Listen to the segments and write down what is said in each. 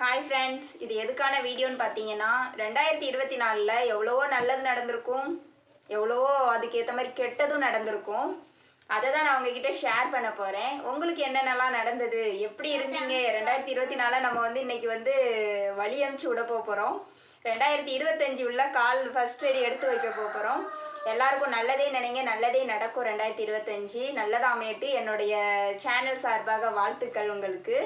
Hi friends இது எதுக்கான வீடியோன்னு பார்த்தீங்கன்னா ரெண்டாயிரத்தி இருபத்தி நாலில் எவ்வளவோ நல்லது நடந்திருக்கும் எவ்வளவோ அதுக்கேற்ற மாதிரி கெட்டதும் நடந்திருக்கும். அதை தான் நான் உங்ககிட்ட ஷேர் பண்ண போகிறேன் உங்களுக்கு என்னென்னலாம் நடந்தது எப்படி இருந்தீங்க? ரெண்டாயிரத்தி இருபத்தி நாலில் நம்ம வந்து இன்னைக்கு வந்து வழி அமுச்சு விட போகிறோம் ரெண்டாயிரத்தி இருபத்தஞ்சு உள்ள கால் ஃபர்ஸ்ட் அடி எடுத்து வைக்க போகிறோம் எல்லாருக்கும் நல்லதே நினைங்க நல்லதே நடக்கும் ரெண்டாயிரத்தி இருபத்தஞ்சு. நல்லதாக அமையட்டு என்னுடைய சேனல் சார்பாக வாழ்த்துக்கள் உங்களுக்கு.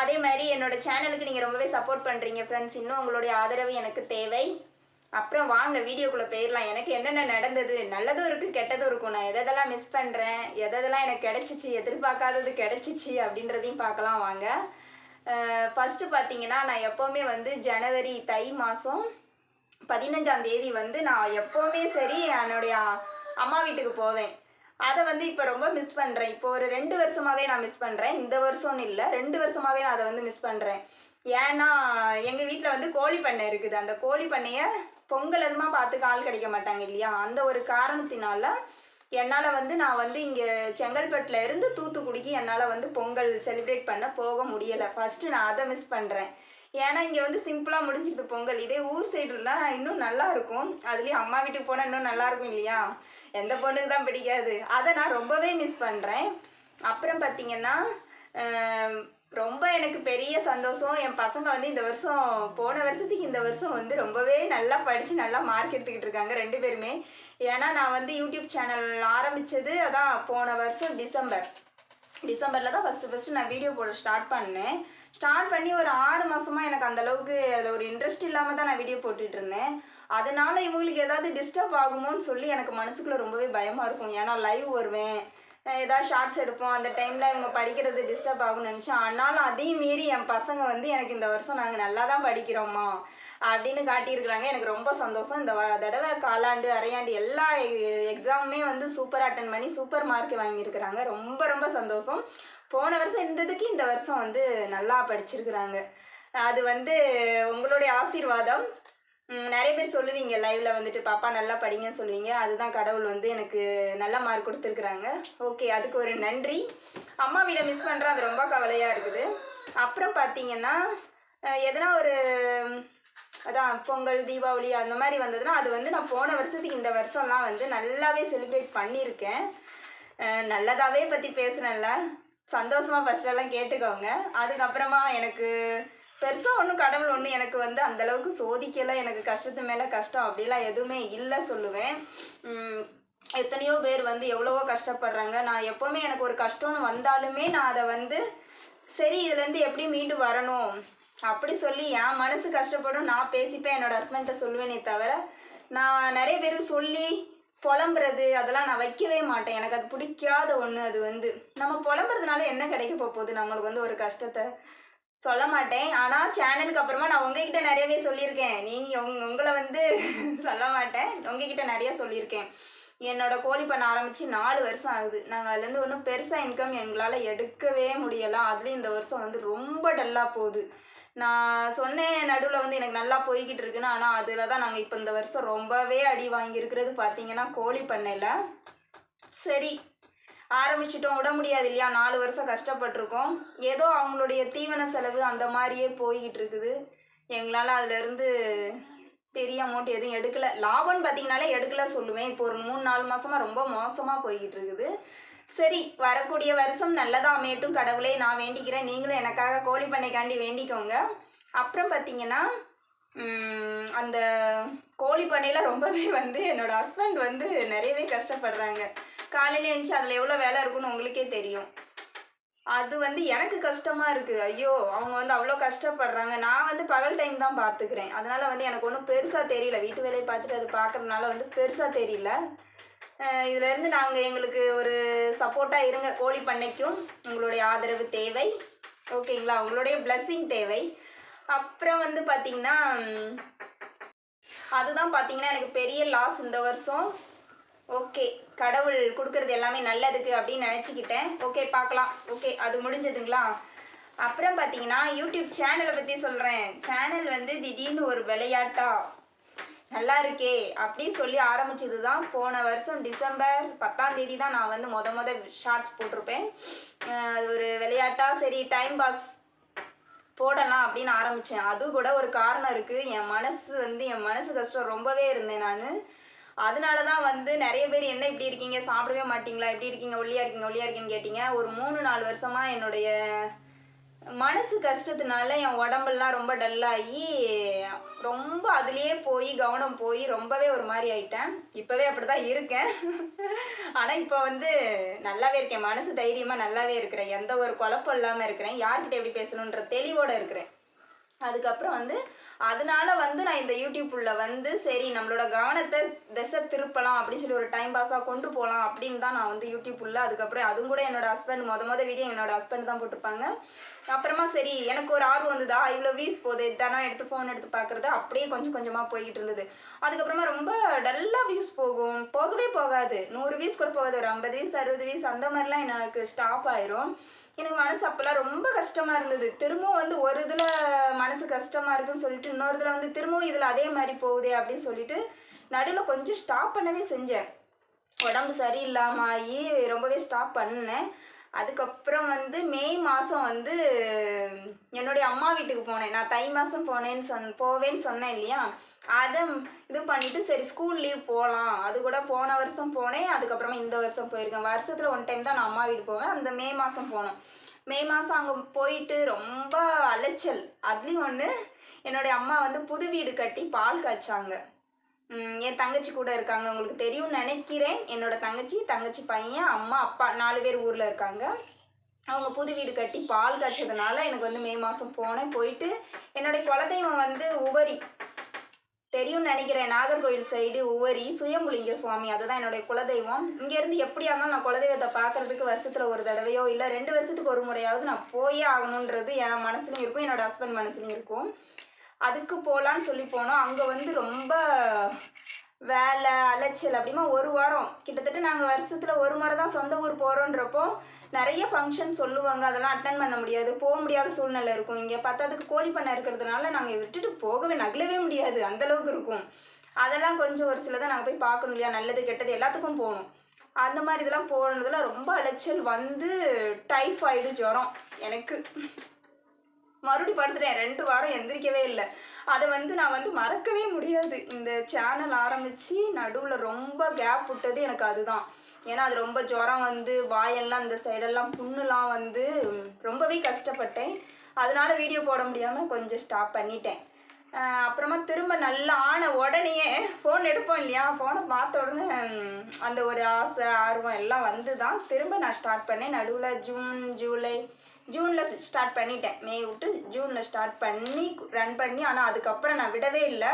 அதே மாதிரி என்னோட சேனலுக்கு நீங்கள் ரொம்பவே சப்போர்ட் பண்ணுறீங்க ஃப்ரெண்ட்ஸ் இன்னும் உங்களுடைய ஆதரவு எனக்கு தேவை. அப்புறம் வாங்க வீடியோக்குள்ளே போயிடலாம் எனக்கு என்னென்ன நடந்தது? நல்லதும் இருக்குது கெட்டதும் இருக்கும். நான் எதெல்லாம் மிஸ் பண்ணுறேன் எதெல்லாம் எனக்கு கிடச்சிச்சு எதிர்பார்க்காதது கிடச்சிச்சு அப்படின்றதையும் பார்க்கலாம் வாங்க. ஃபஸ்ட்டு பார்த்தீங்கன்னா நான் எப்போவுமே வந்து ஜனவரி தை மாதம் பதினஞ்சாம் தேதி வந்து நான் எப்போவுமே சரி என்னுடைய அம்மா வீட்டுக்கு போவேன். அதை வந்து இப்போ ரொம்ப மிஸ் பண்ணுறேன் இப்போ ஒரு ரெண்டு வருஷமாகவே நான் மிஸ் பண்ணுறேன் இந்த வருஷம்னு இல்லை ரெண்டு வருஷமாகவே நான் அதை வந்து மிஸ் பண்ணுறேன் ஏன்னா எங்கள் வீட்டில் வந்து கோழி பண்ணை இருக்குது. அந்த கோழி பண்ணையை பொங்கல் எதுமா பார்த்துக்க ஆள் கிடைக்க மாட்டாங்க இல்லையா? அந்த ஒரு காரணத்தினால என்னால் வந்து நான் வந்து இங்கே செங்கல்பட்டில் இருந்து தூத்துக்குடிக்கு என்னால் வந்து பொங்கல் செலிப்ரேட் பண்ண போக முடியலை. ஃபஸ்ட்டு நான் அதை மிஸ் பண்ணுறேன் ஏன்னா இங்கே வந்து சிம்பிளாக முடிஞ்சிருது பொங்கல். இதே ஊர் சைடுனா இன்னும் நல்லா இருக்கும். அதுலேயும் அம்மா வீட்டுக்கு போனால் இன்னும் நல்லா இருக்கும் இல்லையா? எந்த பொண்ணுக்கு தான் பிடிக்காது. அதை நான் ரொம்பவே மிஸ் பண்ணுறேன் அப்புறம் பார்த்தீங்கன்னா ரொம்ப எனக்கு பெரிய சந்தோஷம். என் பசங்க வந்து இந்த வருஷம் போன வருஷத்துக்கு இந்த வருஷம் வந்து ரொம்பவே நல்லா படித்து நல்லா மார்க் எடுத்துக்கிட்டு இருக்காங்க ரெண்டு பேருமே. ஏன்னா நான் வந்து யூடியூப் சேனல் ஆரம்பித்தது அதான் போன வருஷம் டிசம்பர். டிசம்பரில் தான் ஃபஸ்ட்டு ஃபஸ்ட்டு நான் வீடியோ போட ஸ்டார்ட் பண்ணேன். ஸ்டார்ட் பண்ணி ஒரு ஆறு மாதமாக எனக்கு அந்த அளவுக்கு அதில் ஒரு இன்ட்ரெஸ்ட் இல்லாமல் தான் நான் வீடியோ போட்டுட்டு இருந்தேன் அதனால இவங்களுக்கு ஏதாவது டிஸ்டர்ப் ஆகுமோன்னு சொல்லி எனக்கு மனசுக்குள்ளே ரொம்பவே பயமாக இருக்கும். ஏன்னா லைவ் வருவேன். ஏதாவது ஷார்ட்ஸ் எடுப்போம். அந்த டைமில் இவங்க படிக்கிறது டிஸ்டர்ப் ஆகும்னு நினச்சேன். ஆனாலும் அதையும் மீறி என் பசங்க வந்து எனக்கு இந்த வருஷம் நாங்கள் நல்லா தான் படிக்கிறோம்மா. அப்படின்னு காட்டியிருக்கிறாங்க. எனக்கு ரொம்ப சந்தோஷம். இந்த தடவை காலாண்டு அரையாண்டு எல்லா எக்ஸாமுமே வந்து சூப்பர் அட்டன் பண்ணி சூப்பர் மார்க் வாங்கியிருக்கிறாங்க. ரொம்ப ரொம்ப சந்தோஷம். போன வருஷம் இருந்ததுக்கு இந்த வருஷம் வந்து நல்லா படிச்சிருக்கிறாங்க. அது வந்து உங்களுடைய ஆசீர்வாதம். நிறைய பேர் சொல்லுவீங்க லைவ்ல வந்துட்டு பாப்பா நல்லா படிங்கன்னு சொல்லுவீங்க. அதுதான் கடவுள் வந்து எனக்கு நல்ல மார்க் கொடுத்துருக்குறாங்க. ஓகே அதுக்கு ஒரு நன்றி. அம்மா வீடை மிஸ் பண்ணுறேன் அது ரொம்ப கவலையாக இருக்குது. அப்புறம் பார்த்தீங்கன்னா எதனா ஒரு அதான் பொங்கல் தீபாவளி அந்த மாதிரி வந்ததுன்னா அது வந்து நான் போன வருஷத்துக்கு இந்த வருஷம்லாம் வந்து நல்லாவே செலிப்ரேட் பண்ணியிருக்கேன். நல்லதாகவே பற்றி பேசுகிறேன்ல சந்தோஷமாக ஃபஸ்ட்டெல்லாம் கேட்டுக்கோங்க. அதுக்கப்புறமா எனக்கு பெருசாக ஒன்றும் கடவுள் ஒன்றும் எனக்கு வந்து அந்த அளவுக்கு சோதிக்கலை. எனக்கு கஷ்டத்து மேலே கஷ்டம் அப்படிலாம் எதுவுமே இல்லை சொல்லுவேன். எத்தனையோ பேர் வந்து எவ்வளவோ கஷ்டப்படுறாங்க. நான் எப்போவுமே எனக்கு ஒரு கஷ்டம்னு வந்தாலுமே நான் அதை வந்து சரி இதுலேருந்து எப்படி மீண்டு வரணும்? அப்படி சொல்லி என் மனசு கஷ்டப்படும். நான் பேசிப்பேன். என்னோட ஹஸ்பண்ட்டை சொல்லுவேனே தவிர நான் நிறைய பேருக்கு சொல்லி புலம்புறது அதெல்லாம் நான் வைக்கவே மாட்டேன். எனக்கு அது பிடிக்காத ஒன்று அது வந்து. நம்ம புலம்புறதுனால என்ன கிடைக்க போகுது? நம்மளுக்கு வந்து ஒரு கஷ்டத்தை சொல்ல மாட்டேன். ஆனால் சேனலுக்கு அப்புறமா நான் உங்ககிட்ட நிறையவே சொல்லியிருக்கேன். நீங்கள் உங் உங்களை வந்து சொல்ல மாட்டேன். உங்ககிட்ட நிறைய சொல்லியிருக்கேன். என்னோட கோழி பண்ண ஆரம்பித்து நாலு வருஷம் ஆகுது. நாங்கள் அதுலேருந்து ஒன்றும் பெருசாக இன்கம் எங்களால் எடுக்கவே முடியலை. அதுலேயும் இந்த வருஷம் வந்து ரொம்ப டல்லாக போகுது. நான் சொன்னேன் நடுவில் வந்து எனக்கு நல்லா போய்கிட்டு இருக்குன்னு ஆனால் அதில் தான் நாங்கள் இப்போ இந்த வருஷம் ரொம்பவே அடி வாங்கியிருக்கிறது பார்த்தீங்கன்னா கோழி பண்ணையில். சரி ஆரம்பிச்சிட்டோம். விட முடியாது இல்லையா? நாலு வருஷம் கஷ்டப்பட்டிருக்கோம். ஏதோ அவங்களுடைய தீவன செலவு அந்த மாதிரியே போய்கிட்டு இருக்குது எங்களால் அதுலேருந்து பெரிய அமௌண்ட் எதுவும் எடுக்கலை. லாபம்னு பார்த்தீங்கனாலே எடுக்கல சொல்லுவேன். இப்போ ஒரு மூணு நாலு மாதமாக ரொம்ப மோசமாக போய்கிட்டு இருக்குது சரி வரக்கூடிய வருஷம் நல்லதாக அமையட்டும் கடவுளே. நான் வேண்டிக்கிறேன். நீங்களும் எனக்காக கோழி பண்ணைக்காண்டி வேண்டிக்கோங்க. அப்புறம் பார்த்தீங்கன்னா அந்த கோழி பண்ணையில் ரொம்பவே வந்து என்னோடய ஹஸ்பண்ட் வந்து நிறையவே கஷ்டப்படுறாங்க. காலையில் எழுந்துச்சு அதில் எவ்வளோ வேலை இருக்குன்னு உங்களுக்கே தெரியும். அது வந்து எனக்கு கஷ்டமாக இருக்குது ஐயோ அவங்க வந்து அவ்வளோ கஷ்டப்படுறாங்க. நான் வந்து பகல் டைம் தான் பார்த்துக்கிறேன் அதனால் வந்து எனக்கு ஒன்றும் பெருசாக தெரியல. வீட்டு வேலையை பார்த்துட்டு அது பார்க்குறதுனால வந்து பெருசாக தெரியல. அஹ் இதுல இருந்து நாங்கள் எங்களுக்கு ஒரு சப்போர்ட்டாக இருங்க. கோழி பண்ணைக்கும் உங்களுடைய ஆதரவு தேவை. ஓகேங்களா உங்களுடைய பிளஸ்ஸிங் தேவை. அப்புறம் வந்து பார்த்தீங்கன்னா அதுதான் பார்த்திங்கன்னா எனக்கு பெரிய லாஸ் இந்த வருஷம். ஓகே கடவுள் கொடுக்கறது எல்லாமே நல்லதுக்கு அப்படின்னு நினச்சிக்கிட்டேன். ஓகே பார்க்கலாம். ஓகே அது முடிஞ்சதுங்களா? அப்புறம் பார்த்தீங்கன்னா யூடியூப் சேனலை பற்றி சொல்கிறேன் சேனல் வந்து திடீர்னு ஒரு விளையாட்டாக நல்லா இருக்கே அப்படின்னு சொல்லி ஆரம்பிச்சது தான் போன வருஷம் டிசம்பர் பத்தாம் தேதி தான் நான் வந்து மொத மொத ஷார்ட்ஸ் போட்டிருப்பேன். அது ஒரு விளையாட்டா சரி டைம் பாஸ் போடலாம் அப்படின்னு ஆரம்பித்தேன் அது கூட ஒரு காரணம் இருக்குது என் மனசு வந்து என் மனசு கஷ்டம் ரொம்பவே இருந்தேன் நான். அதனால தான் வந்து நிறைய பேர் என்ன இப்படி இருக்கீங்க? சாப்பிடவே மாட்டிங்களா? எப்படி இருக்கீங்க? ஒல்லியா இருக்கீங்க? ஒல்லியாக இருக்கீங்கன்னு கேட்டிங்க. ஒரு மூணு நாலு வருஷமாக என்னுடைய மனசு கஷ்டத்தினால என் உடம்பெல்லாம் ரொம்ப டல்லாகி ரொம்ப அதுலேயே போய் கவனம் போய் ரொம்பவே ஒரு மாதிரி ஆயிட்டேன். இப்போவே அப்படி தான் இருக்கேன். ஆனால் இப்போ வந்து நல்லாவே இருக்கேன். மனசு தைரியமாக நல்லாவே இருக்கிறேன். எந்த ஒரு குழப்பம் இல்லாமல் இருக்கிறேன். யார்கிட்ட எப்படி பேசணுன்ற தெளிவோடு இருக்கிறேன். அதுக்கப்புறம் வந்து அதனால வந்து நான் இந்த யூடியூப்புள்ள வந்து சரி நம்மளோட கவனத்தை திசை திருப்பலாம் அப்படின்னு சொல்லி ஒரு டைம் பாஸாக கொண்டு போகலாம் அப்படின்னு தான் நான் வந்து யூடியூப் உள்ள அதுக்கப்புறம் அதுவும் கூட என்னோட ஹஸ்பண்ட் மொத மொதல் வீடியோ என்னோட ஹஸ்பண்ட் தான் போட்டிருப்பாங்க. அப்புறமா சரி எனக்கு ஒரு ஆர்வம் வந்ததா இவ்வளோ வியூஸ் போகுது தானே எடுத்து ஃபோன் எடுத்து பார்க்குறது அப்படியே கொஞ்சம் கொஞ்சமாக போய்கிட்டு இருந்தது. அதுக்கப்புறமா ரொம்ப டல்லாக வியூஸ் போகும் போகவே போகாது. நூறு வியூஸ் கூட போகாது ஒரு ஐம்பது வியூஸ் அறுபது வியூஸ் அந்த மாதிரிலாம் எனக்கு ஸ்டாப் ஆயிரும். எனக்கு மனசு அப்போல்லாம் ரொம்ப கஷ்டமாக இருந்தது. திரும்பவும் வந்து ஒரு இதில் மனசு கஷ்டமாக இருக்குன்னு சொல்லிட்டு இன்னொரு இதில் வந்து திரும்பவும் இதில் அதே மாதிரி போகுதே அப்படின்னு சொல்லிட்டு நடுவில் கொஞ்சம் ஸ்டாப் பண்ணவே செஞ்சேன். உடம்பு சரியில்லாமல் ஆகி ரொம்பவே ஸ்டாப் பண்ணேன். அதுக்கப்புறம் வந்து மே மாதம் வந்து என்னுடைய அம்மா வீட்டுக்கு போனேன். நான் தை மாதம் போனேன்னு சொன் போவேன்னு சொன்னேன் இல்லையா? அதை இது பண்ணிவிட்டு சரி ஸ்கூல் லீவ் போகலாம் அது கூட போன வருஷம் போனேன் அதுக்கப்புறமா இந்த வருஷம் போயிருக்கேன். வருஷத்தில் ஒன் டைம் தான் நான் அம்மா வீடு போவேன். அந்த மே மாதம் போனோம். மே மாதம் அங்கே போயிட்டு ரொம்ப அலைச்சல். அதுலேயும் ஒன்று என்னுடைய அம்மா வந்து புது வீடு கட்டி பால் காய்ச்சாங்க. என் தங்கச்சி கூட இருக்காங்க. உங்களுக்கு தெரியும்னு நினைக்கிறேன். என்னோட தங்கச்சி தங்கச்சி பையன் அம்மா அப்பா நாலு பேர் ஊரில் இருக்காங்க. அவங்க புது வீடு கட்டி பால் காய்ச்சதுனால எனக்கு வந்து மே மாதம் போனேன். போயிட்டு என்னுடைய குலதெய்வம் வந்து உவரி. தெரியும் நினைக்கிறேன். நாகர்கோவில் சைடு உவரி சுயம்புலிங்க சுவாமி. அதுதான் என்னுடைய குலதெய்வம். இங்கேருந்து எப்படியா இருந்தாலும் நான் குலதெய்வத்தை பார்க்கறதுக்கு வருஷத்தில் ஒரு தடவையோ இல்லை ரெண்டு வருஷத்துக்கு ஒரு முறையாவது நான் போயே ஆகணுன்றது என் மனசுலையும் இருக்கும் என்னோட ஹஸ்பண்ட் மனசுலையும் இருக்கும். அதுக்கு போகலான்னு சொல்லி போனோம். அங்கே வந்து ரொம்ப வேலை அலைச்சல் அப்படிமா ஒரு வாரம். கிட்டத்தட்ட நாங்கள் வருஷத்தில் ஒரு முறை தான் சொந்த ஊர் போகிறோன்றப்போ நிறைய ஃபங்க்ஷன் சொல்லுவாங்க. அதெல்லாம் அட்டன் பண்ண முடியாது. போக முடியாத சூழ்நிலை இருக்கும். இங்கே பத்தாதுக்கு கோழி பண்ணை இருக்கிறதுனால நாங்கள் விட்டுட்டு போகவே நகலவே முடியாது. அந்தளவுக்கு இருக்கும். அதெல்லாம் கொஞ்சம் ஒரு சிலதை நாங்கள் போய் பார்க்கணும் இல்லையா? நல்லது கெட்டது எல்லாத்துக்கும் போகணும். அந்த மாதிரி இதெல்லாம் போனதுல ரொம்ப அலைச்சல் வந்து டைஃபாய்டு ஜுரம் எனக்கு. மறுபடி படுத்துட்டேன். ரெண்டு வாரம் எந்திரிக்கவே இல்லை. அதை வந்து நான் வந்து மறக்கவே முடியாது. இந்த சேனல் ஆரம்பித்து நடுவில் ரொம்ப கேப் விட்டது எனக்கு அதுதான். ஏன்னா அது ரொம்ப ஜுரம் வந்து வாயெல்லாம் இந்த சைடெல்லாம் புண்ணுலாம் வந்து ரொம்பவே கஷ்டப்பட்டேன். அதனால வீடியோ போட முடியாமல் கொஞ்சம் ஸ்டாப் பண்ணிட்டேன். அப்புறமா திரும்ப நல்லா ஆன உடனேயே ஃபோன் எடுப்போம் இல்லையா? ஃபோனை பார்த்த உடனே அந்த ஒரு ஆசை ஆர்வம் எல்லாம் வந்து தான் திரும்ப நான் ஸ்டார்ட் பண்ணேன். நடுவில் ஜூன் ஜூலை ஜூனில் ஸ்டார்ட் பண்ணிட்டேன். மே விட்டு ஜூனில் ஸ்டார்ட் பண்ணி ரன் பண்ணி ஆனால் அதுக்கப்புறம் நான் விடவே இல்லை.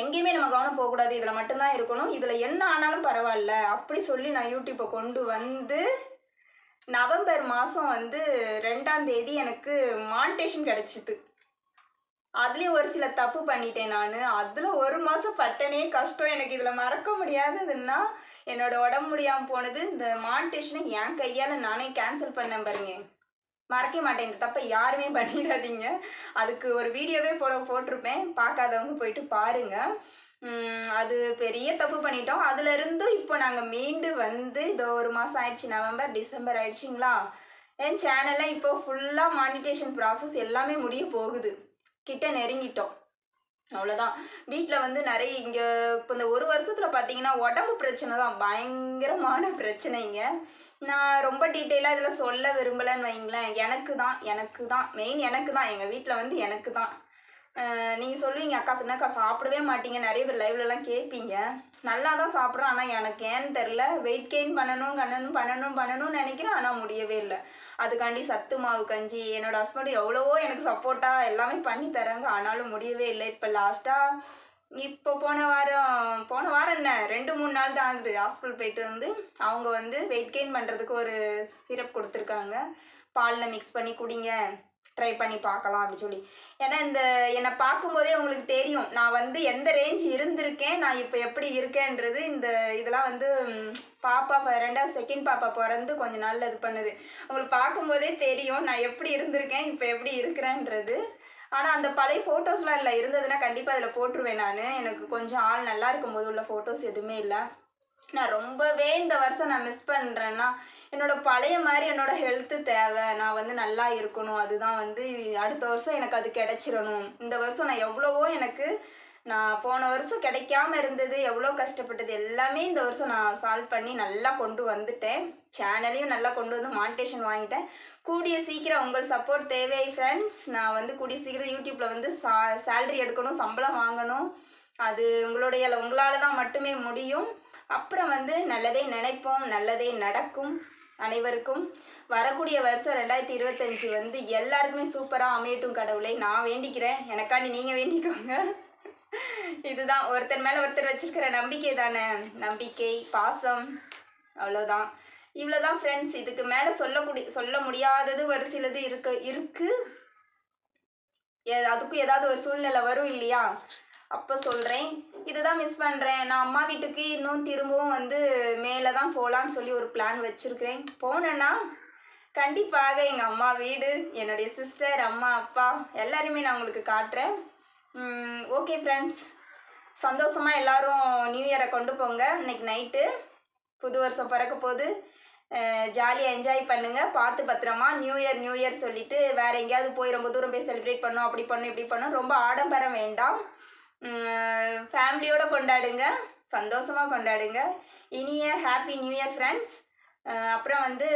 எங்கேயுமே நம்ம கவனம் போகக்கூடாது. இதில் மட்டும்தான் இருக்கணும். இதில் என்ன ஆனாலும் பரவாயில்ல. அப்படி சொல்லி நான் யூடியூப்பை கொண்டு வந்து நவம்பர் மாதம் வந்து ரெண்டாம் தேதி எனக்கு மானிட்டேஷன் கிடச்சிது. அதுலேயும் ஒரு சில தப்பு பண்ணிட்டேன் நான். அதில் ஒரு மாதம் பட்டனே கஷ்டம். எனக்கு இதில் மறக்க முடியாததுன்னா என்னோட உடம்பு முடியாமல் போனது இந்த மானிட்டேஷனை என் கையால் நானே கேன்சல் பண்ணேன் பாருங்க. மறக்க மாட்டேன். இந்த தப்பை யாருமே பண்ணிடாதீங்க. அதுக்கு ஒரு வீடியோவே போட போட்டிருப்பேன். பார்க்காதவங்க போயிட்டு பாருங்க. அது பெரிய தப்பு பண்ணிட்டோம். அதுல இப்போ நாங்கள் மீண்டு வந்து இதோ ஒரு மாதம் ஆயிடுச்சு நவம்பர் டிசம்பர் ஆயிடுச்சுங்களா? என் சேனலில் இப்போ ஃபுல்லாக மானிட்டேஷன் ப்ராசஸ் எல்லாமே முடிய போகுது. கிட்ட நெருங்கிட்டோம். அவ்வளோதான் வீட்டில் வந்து நிறைய இங்கே இப்போ இந்த ஒரு வருஷத்தில் பார்த்தீங்கன்னா உடம்பு பிரச்சனை தான். பயங்கரமான பிரச்சனைங்க. நான் ரொம்ப டீட்டெயிலாக இதில் சொல்ல விரும்பலைன்னு வைங்களேன். எனக்கு தான் எனக்கு தான். மெயின் எனக்கு தான். எங்கள் வீட்டில் வந்து எனக்கு தான். நீங்கள் சொல்லுவீங்க அக்கா சொன்னக்கா சாப்பிடவே மாட்டீங்க. நிறைய பேர் லைவ்லலாம் கேட்பீங்க. நல்லா தான் சாப்பிட்றேன் ஆனால் எனக்கு ஏன்னு தெரில வெயிட் கெயின் பண்ணணும் பண்ணணும் பண்ணணும் பண்ணணும்னு நினைக்கிறேன். ஆனால் முடியவே இல்லை. அதுக்காண்டி சத்து மாவு கஞ்சி என்னோட ஹஸ்பண்ட் எவ்வளவோ எனக்கு சப்போர்ட்டாக எல்லாமே பண்ணி தராங்க ஆனாலும் முடியவே இல்லை. இப்போ லாஸ்ட்டாக இப்போ போன வாரம் போன வாரம் என்ன? ரெண்டு மூணு நாள் தான் ஆகுது. ஹாஸ்பிட்டல் போயிட்டு வந்து அவங்க வந்து வெயிட் கெயின் பண்ணுறதுக்கு ஒரு சிரப் கொடுத்துருக்காங்க. பாலில் மிக்ஸ் பண்ணி குடிங்க. ட்ரை பண்ணி பார்க்கலாம் அப்படின்னு சொல்லி. ஏன்னா இந்த என்னை பார்க்கும்போதே உங்களுக்கு தெரியும். நான் வந்து எந்த ரேஞ்ச் இருந்திருக்கேன் நான் இப்போ எப்படி இருக்கேன்றது இந்த இதெல்லாம் வந்து பாப்பா ரெண்டாவது செகண்ட் பாப்பா பிறந்து கொஞ்ச நாள் இது பண்ணுது. உங்களுக்கு பார்க்கும்போதே தெரியும் நான் எப்படி இருந்திருக்கேன் இப்போ எப்படி இருக்கிறேன்றது. ஆனால் அந்த பழைய ஃபோட்டோஸ்லாம் இல்லை. இருந்ததுன்னா கண்டிப்பாக அதில் போட்டுருவேன் நான். எனக்கு கொஞ்சம் ஆள் நல்லா இருக்கும்போது உள்ள ஃபோட்டோஸ் எதுவுமே இல்லை. நான் ரொம்பவே இந்த வருஷம் நான் மிஸ் பண்ணுறேன்னா என்னோட பழைய மாதிரி என்னோட ஹெல்த்து தேவை. நான் வந்து நல்லா இருக்கணும். அதுதான் வந்து அடுத்த வருஷம் எனக்கு அது கிடச்சிடணும். இந்த வருஷம் நான் எவ்வளவோ எனக்கு நான் போன வருஷம் கிடைக்காம இருந்தது எவ்வளோ கஷ்டப்பட்டது எல்லாமே இந்த வருஷம் நான் சால்வ் பண்ணி நல்லா கொண்டு வந்துட்டேன். சேனலையும் நல்லா கொண்டு வந்து மானிட்டேஷன் வாங்கிட்டேன். கூடிய சீக்கிரம் உங்கள் சப்போர்ட் தேவை ஃப்ரெண்ட்ஸ் நான் வந்து கூடிய சீக்கிரம் யூடியூப்பில் வந்து சா சேல்ரி எடுக்கணும் சம்பளம் வாங்கணும். அது உங்களுடைய உங்களால் தான் மட்டுமே முடியும். அப்புறம் வந்து நல்லதே நினைப்போம் நல்லதே நடக்கும் அனைவருக்கும். வரக்கூடிய வருஷம் ரெண்டாயிரத்தி இருபத்தஞ்சு வந்து எல்லாருக்குமே சூப்பராக அமையட்டும் கடவுளை. நான் வேண்டிக்கிறேன். எனக்காண்டி நீங்கள் வேண்டிக்கோங்க. இதுதான். ஒருத்தர் மேலே ஒருத்தர் வச்சிருக்கிற நம்பிக்கை தானே. நம்பிக்கை பாசம் அவ்வளோதான் இவ்வளோதான் ஃப்ரெண்ட்ஸ் இதுக்கு மேலே சொல்லக்கூடிய சொல்ல முடியாதது ஒரு சிலது இருக்கு இருக்கு. ஏ- அதுக்கும் ஏதாவது ஒரு சூழ்நிலை வரும் இல்லையா? அப்போ சொல்கிறேன் இதுதான் மிஸ் பண்ணுறேன் நான் அம்மா வீட்டுக்கு இன்னும் திரும்பவும் வந்து மேலே தான் போகலான்னு சொல்லி ஒரு பிளான் வச்சுருக்கிறேன். போனேன்னா கண்டிப்பாக எங்கள் அம்மா வீடு என்னுடைய சிஸ்டர் அம்மா அப்பா எல்லாருமே நான் உங்களுக்கு காட்டுறேன். ஓகே ஃப்ரெண்ட்ஸ் சந்தோஷமாக எல்லோரும் நியூ இயரை கொண்டு போங்க. இன்னைக்கு நைட்டு புது வருஷம் பிறக்க போது ஜாலியாக என்ஜாய் பண்ணுங்கள் பார்த்து பத்திரமா நியூ இயர் நியூ இயர் சொல்லிட்டு வேறு எங்கேயாவது போய் ரொம்ப தூரம் போய் செலிப்ரேட் பண்ணோம் அப்படி பண்ணோம் இப்படி பண்ணோம் ரொம்ப ஆடம்பரம் வேண்டாம். ஃபேமிலியோடு கொண்டாடுங்க. சந்தோஷமாக கொண்டாடுங்க. இனிய ஹாப்பி நியூ இயர் ஃப்ரெண்ட்ஸ் அப்புறம் வந்து